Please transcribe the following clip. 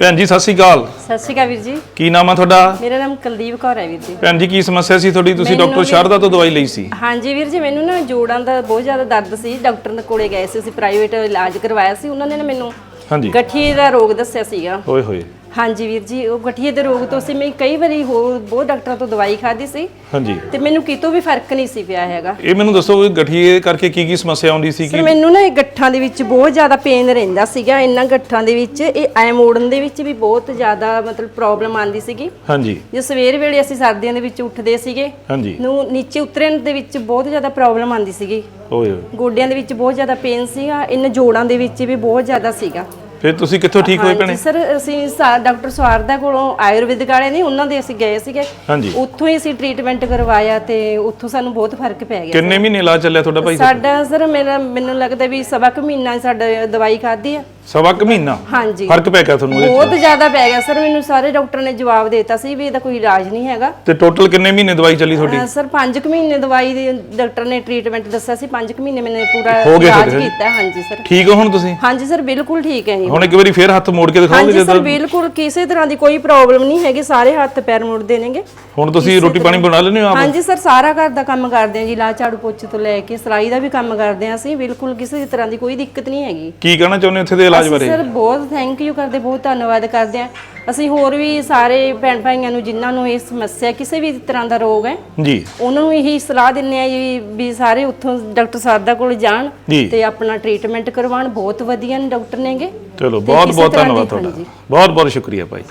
ਭੈਣ ਜੀ ਸਤਿ ਸ਼੍ਰੀ ਅਕਾਲ। ਸਤਿ ਸ਼੍ਰੀ ਅਕਾਲ ਵੀਰ ਜੀ। ਕੀ ਨਾਮ ਆ ਤੁਹਾਡਾ? ਮੇਰਾ ਨਾਮ ਕੁਲਦੀਪ ਕੌਰ ਹੈ ਵੀਰ ਜੀ। ਭੈਣ ਜੀ ਕੀ ਸਮੱਸਿਆ ਸੀ ਤੁਹਾਡੀ? ਤੁਸੀਂ ਮੈਨੂੰ ਡਾਕਟਰ ਵੀ- ਸ਼ਾਰਦਾ ਤੋਂ ਦਵਾਈ ਲਈ ਸੀ। ਹਾਂਜੀ ਵੀਰ ਜੀ ਮੈਨੂੰ ਨਾ ਜੋੜਾਂ ਦਾ ਬਹੁਤ ਜ਼ਿਆਦਾ ਦਰਦ ਸੀ। ਡਾਕਟਰ ਦੇ ਕੋਲੇ ਗਏ ਸੀ ਅਸੀਂ ਪ੍ਰਾਈਵੇਟ ਇਲਾਜ ਕਰਵਾਇਆ ਸੀ। ਉਹਨਾਂ ਨੇ ਨਾ ਮੈਨੂੰ ਹਾਂਜੀ। ਗਠੀਏ ਦਾ ਰੋਗ ਦੱਸਿਆ ਸੀਗਾ। ਓਏ ਹੋਏ। ਹਾਂਜੀ ਵੀਰ ਜੀ ਉਹ ਗਠੀਏ ਦੇ ਰੋਗ ਤੋਂ ਸੀ ਮੈਂ ਕਈ ਵਾਰੀ ਹੋਰ ਬਹੁਤ ਡਾਕਟਰਾਂ ਤੋਂ ਦਵਾਈ ਖਾਧੀ ਸੀ ਹਾਂਜੀ। ਤੇ ਮੈਨੂੰ ਕਿਤੋਂ ਵੀ ਫ਼ਰਕ ਨਹੀਂ ਸੀ ਪਿਆ ਹੈਗਾ। ਇਹ ਮੈਨੂੰ ਦੱਸੋ ਵੀ ਗਠੀਏ ਕਰਕੇ ਕੀ ਕੀ ਸਮੱਸਿਆ ਆਉਂਦੀ ਸੀ ਸਰ ਕਿ ਮੈਨੂੰ ਨਾ ਇਹ ਗੱਠਾਂ ਦੇ ਵਿੱਚ ਬਹੁਤ ਜ਼ਿਆਦਾ ਪੇਨ ਰਹਿੰਦਾ ਸੀਗਾ ਇਹਨਾਂ ਗੱਠਾਂ ਦੇ ਵਿੱਚ ਇਹ ਐ ਮੋੜਨ ਦੇ ਵਿੱਚ ਵੀ ਬਹੁਤ ਜ਼ਿਆਦਾ ਮਤਲਬ ਪ੍ਰੋਬਲਮ ਆਉਂਦੀ ਸੀਗੀ। ਹਾਂਜੀ। ਜੇ ਸਵੇਰ ਵੇਲੇ ਅਸੀਂ ਸਰਦੀਆਂ ਦੇ ਵਿੱਚ ਉੱਠਦੇ ਸੀਗੇ ਹਾਂਜੀ। ਨੂੰ ਨੀਚੇ ਉਤਰਨ ਦੇ ਵਿੱਚ ਬਹੁਤ ਜ਼ਿਆਦਾ ਪ੍ਰੋਬਲਮ ਆਉਂਦੀ ਸੀਗੀ। ਓਏ ਹੋਏ। ਗੋਡਿਆਂ ਦੇ ਵਿੱਚ ਬਹੁਤ ਜ਼ਿਆਦਾ ਪੇਨ ਸੀਗਾ ਇਹਨਾਂ ਜੋੜਾਂ ਦੇ ਵਿੱਚ ਵੀ ਬਹੁਤ ਜ਼ਿਆਦਾ ਸੀਗਾ। ਫਿਰ ਤੁਸੀਂ ਕਿੱਥੋਂ ਠੀਕ ਹੋਏ ਭੈਣੇ? ਸਰ ਅਸੀਂ ਡਾਕਟਰ ਸਵਾਰਦਾ ਕੋਲੋਂ ਆਯੁਰਵੈਦਿਕ ਵਾਲੇ ਨੇ ਉਹਨਾਂ ਦੇ ਅਸੀਂ ਗਏ ਸੀਗੇ। ਹਾਂਜੀ। ਉੱਥੋਂ ਹੀ ਅਸੀਂ ਟ੍ਰੀਟਮੈਂਟ ਕਰਵਾਇਆ ਤੇ ਉੱਥੋਂ ਸਾਨੂੰ ਬਹੁਤ ਫ਼ਰਕ ਪੈ ਗਿਆ ਕਿੰਨੇ ਮਹੀਨੇ ਇਲਾਜ ਚੱਲਿਆ ਤੁਹਾਡਾ ਭਾਈ? ਸਾਡਾ ਸਰ ਮੇਰਾ ਮੈਨੂੰ ਲੱਗਦਾ ਵੀ ਸਵਾ ਕੁ ਮਹੀਨਾ ਸਾਡਾ ਦਵਾਈ ਖਾਧੀ ਆ। ਸਵਾ ਕੁ ਮਹੀਨਾ? ਹਾਂਜੀ। ਫ਼ਰਕ ਪੈ ਗਿਆ ਤੁਹਾਨੂੰ ਉਹਦੇ ਬਹੁਤ ਜ਼ਿਆਦਾ ਪੈ ਗਿਆ ਸਰ ਮੈਨੂੰ ਸਾਰੇ ਡਾਕਟਰ ਨੇ ਜਵਾਬ ਦੇ ਦਿੱਤਾ ਸੀ ਵੀ ਇਹਦਾ ਕੋਈ ਇਲਾਜ ਨਹੀਂ ਹੈਗਾ। ਤੇ ਟੋਟਲ ਕਿੰਨੇ ਮਹੀਨੇ ਦਵਾਈ ਚੱਲੀ ਤੁਹਾਡੀ? ਅਹ ਸਰ 5 ਕੁ ਮਹੀਨੇ ਦਵਾਈ ਦੀ ਡਾਕਟਰ ਨੇ ਟ੍ਰੀਟਮੈਂਟ ਦੱਸਿਆ ਸੀ 5 ਕੁ ਮਹੀਨੇ ਮੈंने ਪੂਰਾ ਹੋ ਇਲਾਜ? ਕੀਤਾ ਹਾਂਜੀ ਸਰ। ਠੀਕ ਹੋ ਹੁਣ ਤੁਸੀਂ? ਹਾਂਜੀ ਸਰ ਬਿਲਕੁਲ ਠੀਕ ਹੈ ਜੀ। ਹੁਣ ਇੱਕ ਵਾਰੀ ਫੇਰ ਹੱਥ ਮੋੜ ਕੇ ਦਿਖਾਓਗੇ ਹਾਂਜੀ ਜਦੋਂ? ਸਰ ਬਿਲਕੁਲ ਕਿਸੇ ਤਰ੍ਹਾਂ ਦੀ ਕੋਈ ਪ੍ਰੋਬਲਮ ਨਹੀਂ ਹੈਗੀ ਸਾਰੇ ਹੱਥ ਪੈਰ ਮੁੜਦੇ ਨੇਗੇ ਹੁਣ ਤੁਸੀਂ ਰੋਟੀ ਪਾਣੀ ਬਣਾ ਲੈਂਦੇ ਹੋ ਆਪ? ਹਾਂਜੀ ਸਰ ਸਾਰਾ ਘਰ ਦਾ ਕੰਮ ਕਰਦੇ ਹਾਂ ਜੀ ਲਾ ਝਾੜੂ ਪੋਚੇ ਤੋਂ ਲੈ ਕੇ ਸਿਲਾਈ ਦਾ ਵੀ ਕੰਮ ਕਰਦੇ ਹਾਂ ਅਸੀਂ ਬਿਲਕੁਲ ਕਿਸੇ ਤਰ੍ਹਾਂ ਦੀ ਕੋਈ ਦਿੱਕਤ ਨਹੀਂ ਹੈਗੀ। ਕੀ ਕਹਿਣਾ ਚਾਹੁੰਦੇ ਹੋ ਇੱਥੇ ਦੇ ਇਲਾਜ ਬਾਰੇ। ਸਰ ਬਹੁਤ ਥੈਂਕ ਯੂ ਕਰਦੇ ਬਹੁਤ ਧੰਨਵਾਦ ਕਰਦੇ ਹਾਂ। ਅਸੀਂ ਹੋਰ ਵੀ ਸਾਰੇ ਭੈਣ ਭਾਈਆਂ ਨੂੰ ਜਿਨ੍ਹਾਂ ਨੂੰ ਇਹ ਸਮੱਸਿਆ ਕਿਸੇ ਵੀ ਤਰ੍ਹਾਂ ਦਾ ਰੋਗ ਹੈ ਜੀ। ਉਹਨਾਂ ਨੂੰ ਇਹੀ ਸਲਾਹ ਦਿੰਨੇ ਆ ਜੀ ਵੀ ਸਾਰੇ ਉੱਥੋਂ ਡਾਕਟਰ ਸਾਦਾ ਕੋਲ ਜਾਣ ਜੀ। ਤੇ ਆਪਣਾ ਟ੍ਰੀਟਮੈਂਟ ਕਰਵਾਉਣ। ਬਹੁਤ ਵਧੀਆ ਨੇ ਡਾਕਟਰ ਨੇਗੇ। ਚਲੋ ਬਹੁਤ ਬਹੁਤ ਧੰਨਵਾਦ ਤੁਹਾਡਾ। ਬਹੁਤ ਬਹੁਤ ਸ਼ੁਕਰੀਆ ਭਾਈ।